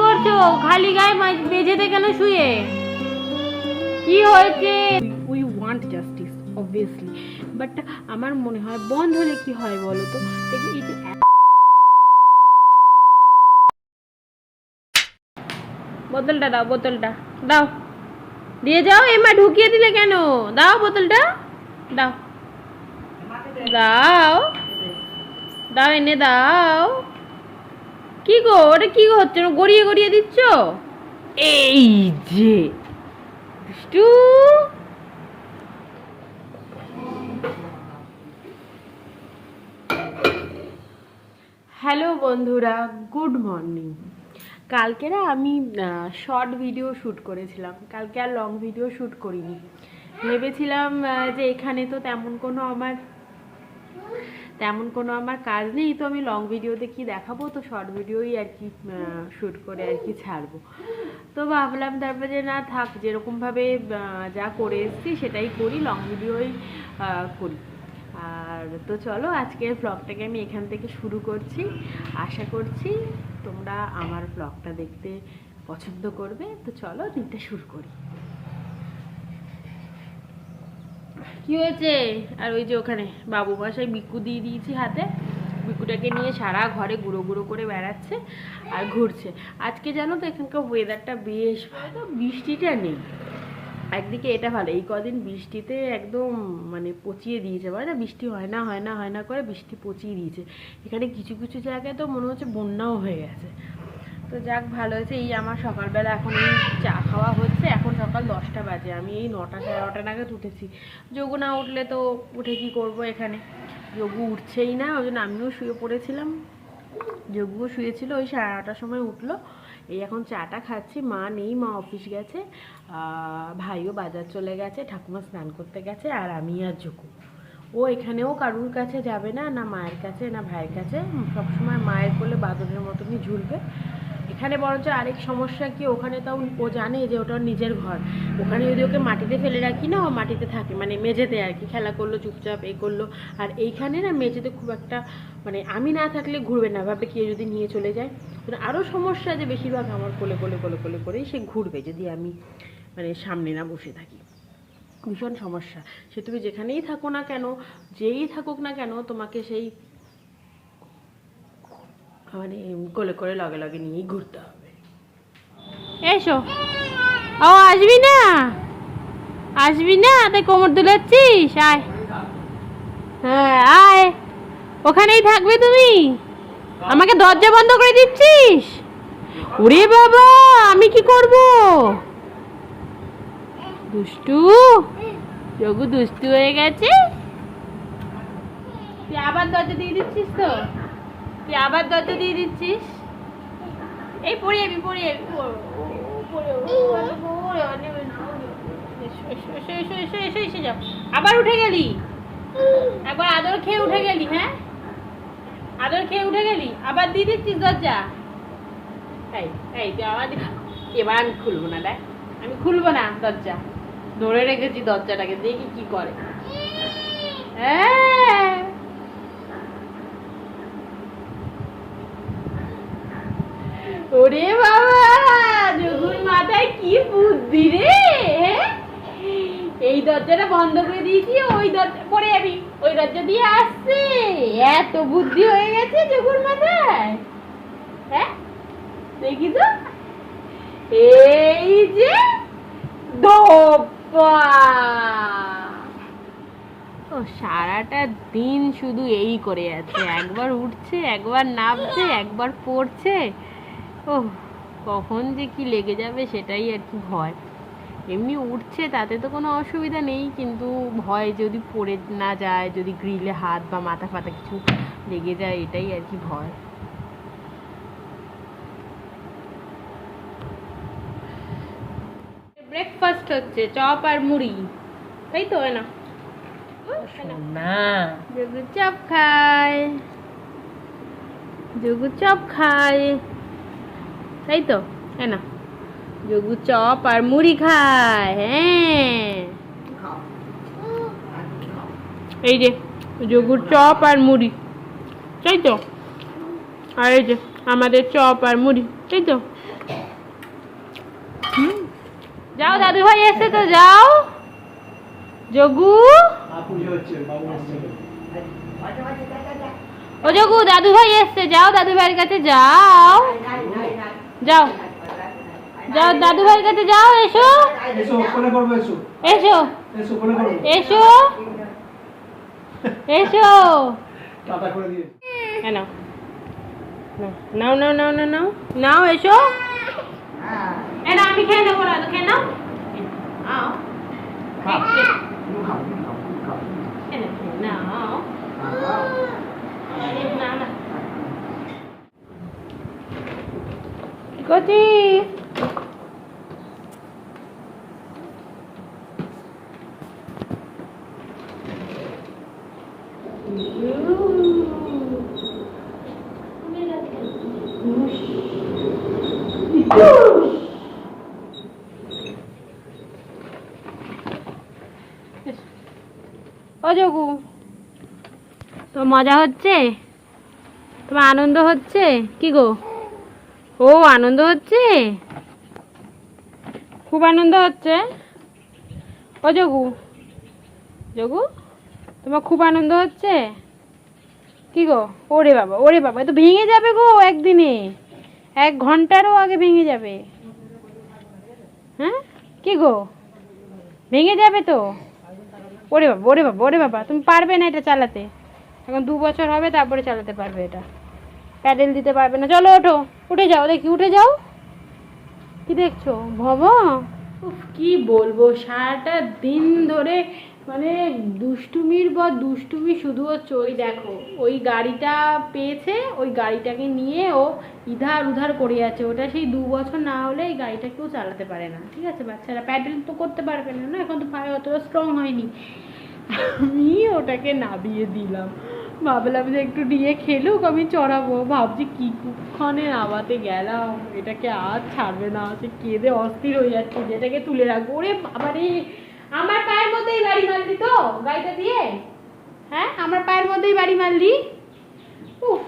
করছ? খালি গায়ে মেঝেতে কেন শুয়ে? কি হয়েছে? We want justice obviously but আমার মনে হয় বন্ধ হলে কি হয় বলো তো? বোতলটা দাও বোতলটা। দাও। দিয়ে যাও এমা ঢুকিয়ে দিলে কেন? দাও বোতলটা। দাও। দাও। দাও এনে দাও। কি গো? ওটা কি গো হচ্ছে? গড়িয়ে গড়িয়ে দিচ্ছ? এই যে। হ্যালো বন্ধুরা, গুড মর্নিং। কালকে না আমি শর্ট ভিডিও শ্যুট করেছিলাম। কালকে আর লং ভিডিও শ্যুট করিনি। ভেবেছিলাম যে এখানে তো তেমন কোনো আমার তেমন কোনো আমার কাজ নেই, তো আমি লং ভিডিওতে কি দেখাবো? তো শর্ট ভিডিওই আর কি শ্যুট করে আর কি ছাড়বো। তো ভাবলাম তারপরে যে না থাক যেরকমভাবে যা করে এসেছি সেটাই করি লং ভিডিওই করি। আর তো চলো, আজকের ব্লগটাকে আমি এখান থেকে শুরু করছি। আশা করছি তোমরা আমার ব্লগটা দেখতে পছন্দ করবে। তো চলো দিনটা শুরু করি। কি হয়েছে? আর ওই যে ওখানে বাবু বাসায় বিকু দিয়ে দিয়েছি হাতে। বিকুটাকে নিয়ে সারা ঘরে গুঁড়ো গুঁড়ো করে বেড়াচ্ছে আর ঘুরছে। আজকে জানো তো এখানকার ওয়েদারটা বেশ ভালো। বৃষ্টিটা নেই। একদিকে এটা ভালো। এই কদিন বৃষ্টিতে একদম মানে পচিয়ে দিয়েছে। বলে না, বৃষ্টি হয় না হয় না হয় না করে বৃষ্টি পচিয়ে দিয়েছে। এখানে কিছু কিছু জায়গায় তো মনে হচ্ছে বন্যাও হয়ে গেছে। তো যাক, ভালো হয়েছে। এই আমার সকালবেলা এখন এই চা খাওয়া হচ্ছে। এখন সকাল দশটা বাজে, আমি এই নটা সাড়ে নটা নাগাদ উঠেছি। যোগু না উঠলে তো উঠে কি করব এখানে? যোগু উঠছেই না, ওই জন্য আমিও শুয়ে পড়েছিলাম। যোগুও শুয়েছিল, ওই সাড়ে নটার সময় উঠল। এই এখন চাটা খাচ্ছি, মা নেই, মা অফিস গেছে ভাইও বাজার চলে গেছে, ঠাকুমা স্নান করতে গেছে, আর আমি আর যোগু। ও এখানেও কারুর কাছে যাবে না না মায়ের কাছে, না ভাইয়ের কাছে। সবসময় মায়ের কোলে বাদনের মতনই ঝুলবে। এখানে বরঞ্চ আরেক সমস্যা কি, ওখানে তাও ও জানে যে ওটা নিজের ঘর। ওখানে যদি ওকে মাটিতে ফেলে রাখি না, ও মাটিতে থাকে মানে মেঝেতে আর কি, খেলা করল, চুপচাপ এ করল। আর এইখানে না মেঝেতে খুব একটা মানে আমি না থাকলে ঘুরবে না, ভাবে কেউ যদি নিয়ে চলে যায়। আরও সমস্যা যে বেশিরভাগ আমার কোলে কোলে কোলে কোলে করেই সে ঘুরবে, যদি আমি মানে সামনে না বসে থাকি। ভীষণ সমস্যা। সে তুমি যেখানেই থাকো না কেন, যেই থাকুক না কেন, তোমাকে সেই মানে কোলে করে লগে লগে নিয়েই ঘুরতে হবে। এসো। ও, আসবি না? আসবি না? তাই কোমর দুলাচ্ছিস? আয়। হ্যাঁ আয়। ওখানেই থাকবে তুমি? আমাকে দরজা বন্ধ করে দিচ্ছিস? ওরে বাবা, আমি কি করব? দুষ্টু, যোগু দুষ্টু হয়ে গেছে। তুই আবার দরজা দিয়ে দিচ্ছিস তো? আবার দরজা দিয়ে দিচ্ছিস? এই পড়ে। আবার উঠে গেলি? একবার আদর খেয়ে উঠে গেলি হ্যাঁ? আদর খেয়ে উঠে গেলি? আবার দিয়ে দিচ্ছিস দরজা? এই আবার এবার আমি খুলবো না, দেখ। আমি খুলবো না দরজা। ধরে রেখেছি দরজাটাকে, দেখি কি করে। হ্যাঁ ওরে বাবা যোগুর মাথায় কি বুদ্ধি রে হ্যাঁ? এই দরজাটা বন্ধ করে দিয়েছি, ওই দরজা পরে যাবি, ওই দরজা দিয়ে আসছে। এত বুদ্ধি হয়ে গেছে যোগুর মাথায় হ্যাঁ? দেখি তো। এই যে দোপা ও, সারাটা দিন শুধু এই করে যাচ্ছে একবার উঠছে, একবার নামছে, একবার পড়ছে। ও কখন যে কি লেগে যাবে সেটাই আর কি ভয়। এমনি উঠছে তাতে তো কোনো অসুবিধা নেই কিন্তু ভয় যদি পড়ে না যায় যদি গ্রিলে হাত বা মাথা ফাতা কিছু লেগে যায় এটাই আর কি ভয়। ব্রেকফাস্ট হচ্ছে চপ আর মুড়ি। তাই তো না? যোগু চপ খায় যোগু চপ খায় তাই তো? হ্যাঁ না। যোগু চপ আর মুড়ি খায় হ্যাঁ। এই যে, যোগুর চপ আর মুড়ি, তাই তো? আর এই যে, আমাদের চপ আর মুড়ি, তাই তো? যাও দাদু ভাই এসে তো, যাও। যোগু? ও যোগু দাদু ভাই এসছে, যাও দাদু ভাইয়ের কাছে, যাও। যাও। যাও দাদু ভাইয়ের কাছে যাও এসো। এসো কোলে করব এসো। এসো। এসো কোলে করব। এসো। এসো। টাটা করে দিয়েছি হ্যাঁ নাও। নাও নাও নাও নাও নাও। নাও এসো। এ না আমি খেয়ে নেব না তো খেয়ে নাও। আও। খাও খাও খাও খাও আরে না না। কি করছিস ও যোগু তো মজা হচ্ছে? তোমার আনন্দ হচ্ছে? কি গো? ও, আনন্দ হচ্ছে? খুব আনন্দ হচ্ছে? ও, যোগু। যোগু, তোমার খুব আনন্দ হচ্ছে? কি গো? ওরে বাবা ওরে বাবা তো ভেঙে যাবে গো একদিনে। এক ঘন্টারও আগে ভেঙে যাবে। হ্যাঁ? কি গো? ভেঙে যাবে তো? ওরে বাবা ওরে বাবা ওরে বাবা, তুমি পারবে না এটা চালাতে। এখন দু বছর হবে, তারপরে চালাতে পারবে এটা। প্যাডেল দিতে পারবে না। চলো ওঠো। উঠে যাও দেখি উঠে যাও। কি দেখছ? ভব উফ, কি বলব? সারাটা দিন ধরে মানে দুষ্টুমির পর দুষ্টুমি শুধু হচ্ছে ওই দেখো ওই গাড়িটা পেয়েছে ওই গাড়িটাকে নিয়ে ও ইধার উধার করে যাচ্ছে। ওটা সেই দু বছর না হলে এই গাড়িটা কেউ চালাতে পারে না। ঠিক আছে বাচ্চারা প্যাডেল তো করতে পারবে না। না এখন তো পায়ে অতটা স্ট্রং হয়নি। আমি ওটাকে নামিয়ে দিলাম। ভাবলাম যে একটু নিয়ে খেলুক, আমি চড়াবো। ভাবছি কি কুক্ষণে নামাতে গেলাম। এটাকে আর ছাড়বে না, সে কেঁদে অস্থির হয়ে যাচ্ছে। যে এটাকে তুলে রাখব। ওরে বাবারে! আমার পায়ের মধ্যেই বাড়ি মারলি তো, গাড়িটা দিয়ে? হ্যাঁ? আমার পায়ের মধ্যেই বাড়ি মারলি? উফ!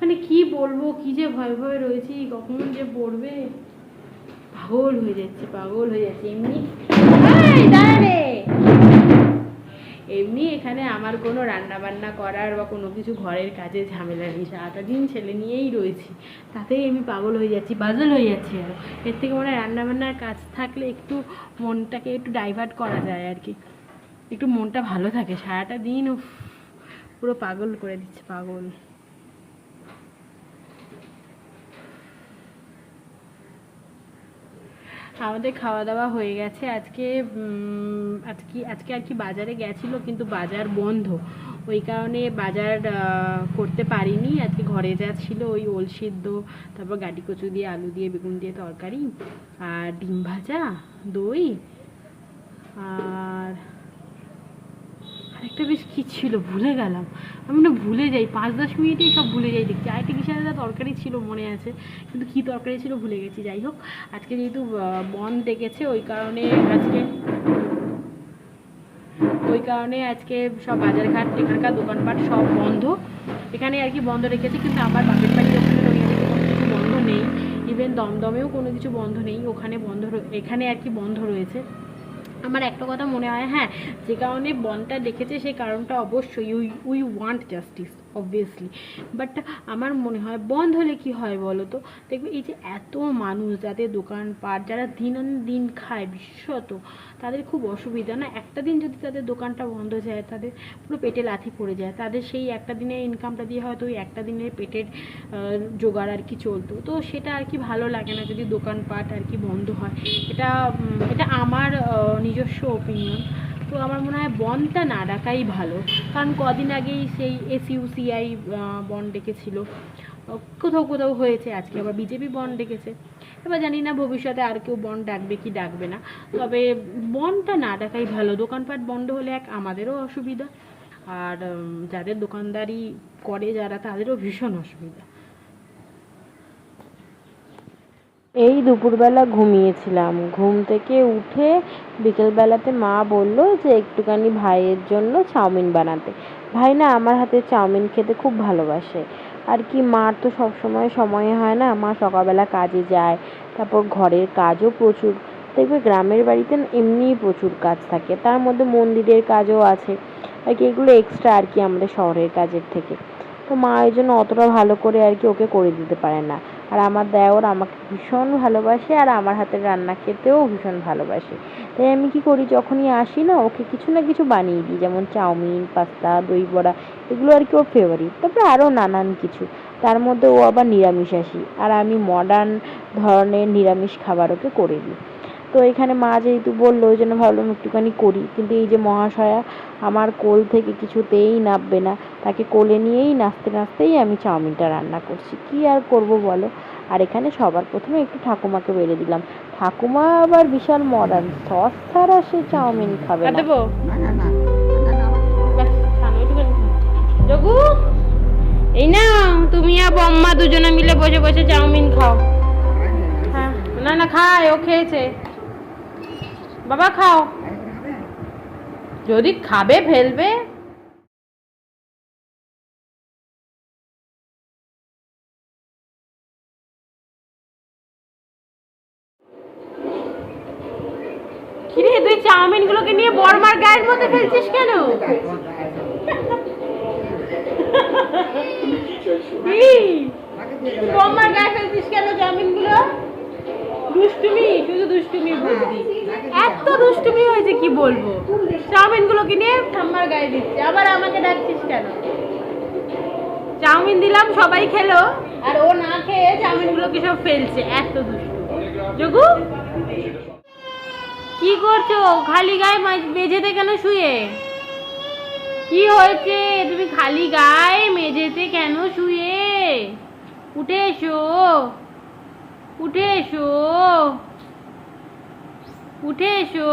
মানে কি বলব, কি যে ভয় ভয় রয়েছি, কখন যে পড়বে? পাগল হয়ে যাচ্ছে, পাগল হয়ে যাচ্ছে। এমনি। এমনি এখানে আমার কোনো রান্না বান্না করার বা কোনো কিছু ঘরের কাজে ঝামেলা নেই। সারাটা দিন ছেলে নিয়েই রয়েছি। তাতেই আমি পাগল হয়ে যাচ্ছি বাজল হয়ে যাচ্ছি আর। এর থেকে মনে হয় রান্নাবান্নার কাজ থাকলে একটু মনটাকে একটু ডাইভার্ট করা যায় আর কি একটু মনটা ভালো থাকে। সারাটা দিন পুরো পাগল করে দিচ্ছে, পাগল। আমাদের খাওয়া দাওয়া হয়ে গেছে। আজকে আজকে আজকে আর কি বাজারে গেছিল, কিন্তু বাজার বন্ধ। ওই কারণে বাজার করতে পারিনি। আজকে ঘরে যা ছিল ওই ওল সিদ্ধ, তারপর গাড়ি কচু দিয়ে, আলু দিয়ে, বেগুন দিয়ে তরকারি, আর ডিম ভাজা, দই, আর আরেকটা বেশ কী ছিল, ভুলে গেলাম। আমি না ভুলে যাই, পাঁচ দশ মিনিটেই সব ভুলে যাই। দেখছি আরেকটা কিসের একটা তরকারি ছিল মনে আছে, কিন্তু কী তরকারি ছিল ভুলে গেছি। যাই হোক, আজকে যেহেতু বন্ধ ডেকেছে, ওই কারণে আজকে ওই কারণে আজকে সব বাজারঘাট, এখানকার দোকানপাট সব বন্ধ। এখানে আর কি বন্ধ রেখেছে, কিন্তু আমার বাপের বাড়ি ওখানে কোনো কিছু বন্ধ নেই। ইভেন দমদমেও কোনো কিছু বন্ধ নেই, ওখানে বন্ধ এখানে আর কি বন্ধ রয়েছে। আমার একটা কথা মনে হয় হ্যাঁ যে কারণে বনটা দেখেছে সেই কারণটা অবশ্যই we we want justice obviously but আমার মনে হয় বন্ধ হলে কি হয় বলো তো? দেখবে এই যে এত মানুষ যাদের দোকানপাট, যারা দিন দিন খায় বিশেষত, তাদের খুব অসুবিধা না? একটা দিন যদি তাদের দোকানটা বন্ধ যায়, তাদের পুরো পেটে লাথি পড়ে যায়, তাদের সেই একটা দিনের ইনকামটা দিয়ে হয়তো ওই একটা দিনের পেটের জোগাড় আর কি চলতো। তো সেটা আর কি ভালো লাগে না যদি দোকানপাট আর কি বন্ধ হয়। এটা এটা আমার নিজস্ব ওপিনিয়ন তো আমার মনে হয় বনটা না ডাকাই ভালো। কারণ কদিন আগেই সেই এসইউসিআই বন ডেকেছিল। কোথাও কোথাও হয়েছে, আজকে আবার বিজেপি বন ডেকেছে। এবার জানি না ভবিষ্যতে আর কেউ বন ডাকবে কি ডাকবে না। তবে বনটা না ডাকাই ভালো। দোকানপাট বন্ধ হলে এক আমাদেরও অসুবিধা। আর যাদের দোকানদারি করে যারা, তাদেরও ভীষণ অসুবিধা। এই দুপুরবেলা ঘুমিয়েছিলাম। ঘুম থেকে উঠে বিকেলবেলাতে মা বলল যে, একটুখানি ভাইয়ের জন্য চাউমিন বানাতে। ভাই না, আমার হাতে চাউমিন খেতে খুব ভালোবাসে। আর কি মার তো সব সময় সময় হয় না, মা সকালবেলা কাজে যায়, তারপর ঘরের কাজও প্রচুর। দেখবে গ্রামের বাড়িতে এমনিই প্রচুর কাজ থাকে, তার মধ্যে মন্দিরের কাজও আছে। আর কি, এগুলো এক্সট্রা আর কি আমাদের শহরের কাজের থেকে। তো মা ওই জন্য অতটা ভালো করে আর কি ওকে করে দিতে পারে না। আর আমার দেওর আমাকে ভীষণ ভালোবাসে আর আমার হাতের রান্না খেতেও ভীষণ ভালোবাসে। তাই আমি কি করি, যখনই আসি না, ওকে কিছু না কিছু বানিয়ে দিই। যেমন চাউমিন, পাস্তা, দই বড়া, এগুলো আর কি ওর ফেভারিট তারপরে আরও নানান কিছু। তার মধ্যে ও আবার নিরামিষাশী আর আমি মডার্ন ধরনের নিরামিষ খাবার ওকে করে দিই। তো এখানে মা যেহেতু বলল ওই জন্য ভাবলাম একটুখানি করি। কিন্তু এই যে মহাশয়া আমার কোল থেকে কিছুতেই নামবে না। তাকে কোলে নিয়েই নাচতে নাচতেই আমি চাউমিনটা রান্না করছি। কি আর করব বলো? আর এখানে সবার প্রথমে একটু ঠাকুমাকে বেড়ে দিলাম। ঠাকুমা আবার বিশাল মডার্ন। সস ছাড়া সে চাউমিন খাবে না। না না না না না জগু এই না তুমি আর বম্মা দুজনে মিলে বসে বসে চাউমিন খাও। হ্যাঁ। না না খায় ও খেয়েছে। বাবা খাও। যদি খাবে ফেলবে। কিরে তুই চাউমিন গুলোকে নিয়ে বর্মার গায়ের মধ্যে ফেলছিস কেন? বর্মার গায়ে ফেলছিস কেন চাউমিনগুলো দুষ্টুমি? শুধু দুষ্টুমি বুদ্ধি এত দুষ্টুমি হয়েছে, কি বলব? চাউমিন গুলোকে নিয়ে ঠাম্মার গায়ে দিচ্ছে? আবার আমাকে ডাকছিস কেন? চাউমিন দিলাম, সবাই খেলো। আর ও না খেয়ে চাউমিন গুলোকে সব ফেলছে? এত দুষ্টু যোগু? কি করছ? খালি গায়ে মেঝেতে কেন শুয়ে? কি হয়েছে? তুমি খালি গায়ে মেঝেতে কেন শুয়ে? উঠে এসো। উঠে এসো। উঠে এসো।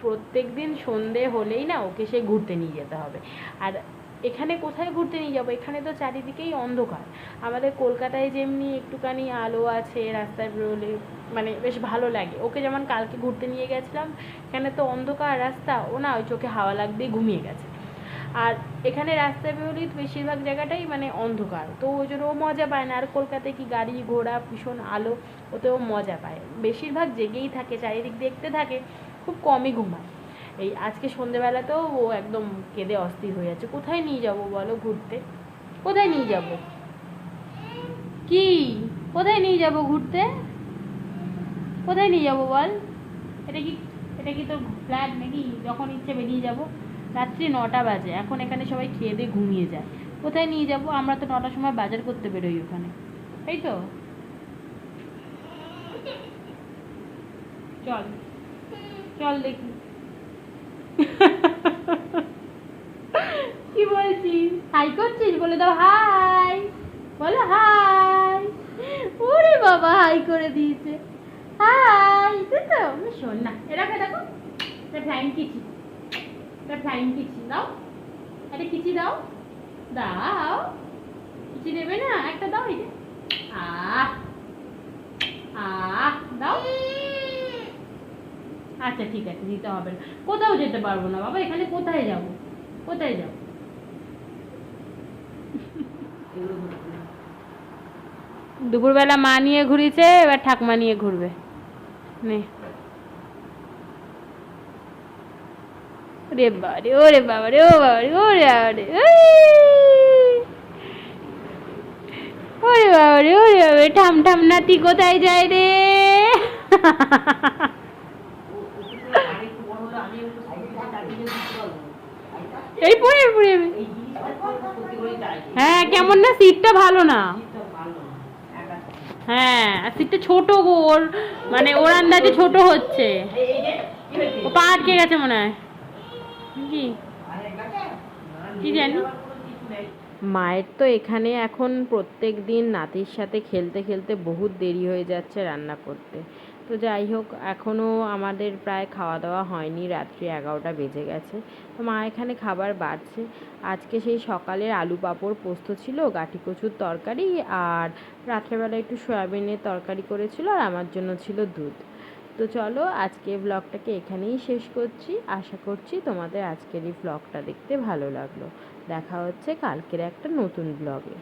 প্রত্যেক দিন সন্ধে হলেই না ওকে সে ঘুরতে নিয়ে যেতে হবে। আর এখানে কোথায় ঘুরতে নিয়ে যাব? এখানে তো চারিদিকেই অন্ধকার। আমাদের কলকাতায় যেমনি একটুখানি আলো আছে রাস্তায় বেরোলে মানে বেশ ভালো লাগে। ওকে যেমন কালকে ঘুরতে নিয়ে গেছিলাম, এখানে তো অন্ধকার রাস্তা, ও না ওই চোখে হাওয়া লাগতেই ঘুমিয়ে গেছে। আর এখানে রাস্তা বেরোলেই বেশিরভাগ জায়গাটাই মানে অন্ধকার। তো ওই জন্য ও মজা পায় না। আর কলকাতায় কি গাড়ি ঘোড়া, ভীষণ আলো, ওতেও মজা পায়। বেশিরভাগ জেগেই থাকে, চারিদিক দেখতে থাকে, খুব কমই ঘুমায়। এই আজকে সন্ধেবেলাতেও ও একদম কেঁদে অস্থির হয়ে যাচ্ছে। কোথায় নিয়ে যাব বলো ঘুরতে? কোথায় নিয়ে যাব? কি? কোথায় নিয়ে যাব ঘুরতে? কোথায় নিয়ে যাব বল? এটা কি এটা কি তোর ফ্ল্যাট নাকি? যখন ইচ্ছে বেরিয়ে যাব। রাত্রি নটা বাজে। এখন এখানে সবাই খেয়ে দিয়ে ঘুমিয়ে যায়। কোথায় নিয়ে যাব? আমরা তো নটার সময় বাজার করতে বেরোই ওখানে। তাই তো। চল। চল দেখি। কি বলছিস? হাই করছিস? বলে দাও হাই। বলো হাই। ওরে বাবা, হাই করে দিয়েছে। হাই। তো, শোন না। এটাকে দেখো এটা ফ্লাইং এটা ফ্লাইং কিচি দাও। একটা কিচি দাও। দাও। কিচি দেবে না? একটা দাও এই যে। দাও। আচ্ছা ঠিক আছে, দিতে হবে না। কোথাও যেতে পারব না বাবা, এখানে কোথায় যাব? কোথায় যাব? দুপুরবেলা মা নিয়ে ঘুরিয়েছে, এবার ঠাকুমা নিয়ে ঘুরবে। নে। ওরে বাবারে ওরে বাবারে, ও বাবারে, ওরে বাবারে ওরে বাবারে ওরে বাবারে, ঠাম ঠাম নাতি কোথায় যায় রে? এই পড়ে পড়ে। হ্যাঁ কেমন না? সিটটা ভালো না। হ্যাঁ আর সিটটা ছোট গো, ওর মানে ওর আন্দাজে ছোট হচ্ছে। ও পা আটকে গেছে মনে হয়। মায়ের তো এখানে এখন প্রত্যেক দিন নাতির সাথে খেলতে খেলতে বহুত দেরি হয়ে যাচ্ছে রান্না করতে। তো যাই হোক এখনও আমাদের প্রায় খাওয়া দাওয়া হয়নি, রাত্রি এগারোটা বেজে গেছে। তো মা এখানে খাবার বাড়ছে। আজকে সেই সকালের আলু পাঁপড় পোস্ত ছিল গাঠি কচুর তরকারি আর রাত্রেবেলা একটু সয়াবিনের তরকারি করেছিল আর আমার জন্য ছিল দুধ। তো চলো আজকে ব্লগটাকে এখানেই শেষ করছি। আশা করছি তোমাদের আজকের এই ব্লগটা দেখতে ভালো লাগল। দেখা হচ্ছে কালকের একটা নতুন ব্লগে